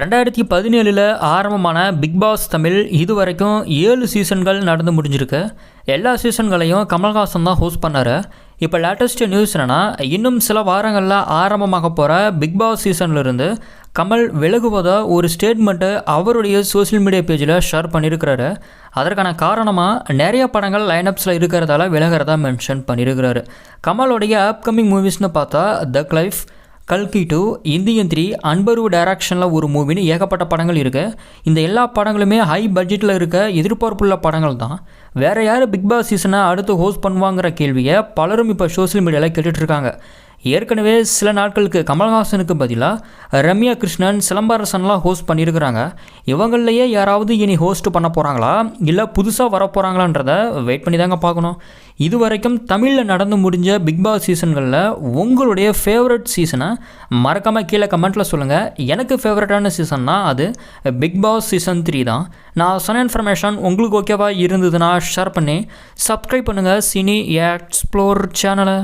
ரெண்டாயிரத்தி பதினேழில் ஆரம்பமான பிக் பாஸ் தமிழ் இது வரைக்கும் ஏழு சீசன்கள் நடந்து முடிஞ்சிருக்கு. எல்லா சீசன்களையும் கமல்ஹாசன் தான் ஹோஸ்ட் பண்ணார். இப்போ லேட்டஸ்ட் நியூஸ் என்னென்னா இன்னும் சில வாரங்களில் ஆரம்பமாக போகிற பிக் பாஸ் சீசன்லேருந்து கமல் விலகுவதை ஒரு ஸ்டேட்மெண்ட்டு அவருடைய சோஷியல் மீடியா பேஜில் ஷேர் பண்ணியிருக்கிறாரு அதற்கான காரணமாக நிறைய படங்கள் லைனப்ஸில் இருக்கிறதால விலகிறதா மென்ஷன் பண்ணியிருக்கிறாரு கமலுடைய அப்கமிங் மூவிஸ்னு பார்த்தா த லைஃப் கல்கி டூ இந்தியன் த்ரீ அன்பரு டைரக்ஷனில் ஒரு மூவின்னு ஏகப்பட்ட படங்கள் இருக்குது இந்த எல்லா படங்களுமே ஹை பட்ஜெட்டில் இருக்க எதிர்பார்ப்புள்ள படங்கள் தான். வேறு யார் பிக் பாஸ் சீசனை அடுத்து ஹோஸ்ட் பண்ணுவாங்கிற கேள்வியை பலரும் இப்போ சோஷியல் மீடியாவில் கேட்டுட்ருக்காங்க ஏற்கனவே சில நாட்களுக்கு கமல்ஹாசனுக்கு பதிலாக ரம்யா கிருஷ்ணன் சிலம்பரசன்லாம் ஹோஸ்ட் பண்ணியிருக்கிறாங்க. இவங்களையே யாராவது இனி ஹோஸ்ட் பண்ண போகிறாங்களா இல்லை புதுசாக வரப்போகிறாங்களான்றத வெயிட் பண்ணி தாங்க பார்க்கணும். இது வரைக்கும் தமிழில் நடந்து முடிஞ்ச பிக் பாஸ் சீசன்களில் உங்களுடைய ஃபேவரட் சீசனை மறக்காமல் கீழே கமெண்ட்டில் சொல்லுங்கள் எனக்கு ஃபேவரட்டான சீசன்னா அது பிக் பாஸ் சீசன் த்ரீ தான். நான் சொன்ன இன்ஃபர்மேஷன் உங்களுக்கு ஓகேவா இருந்ததுன்னா ஷேர் பண்ணி சப்ஸ்கிரைப் பண்ணுங்கள் சினி எக்ஸ்ப்ளோர் சேனலை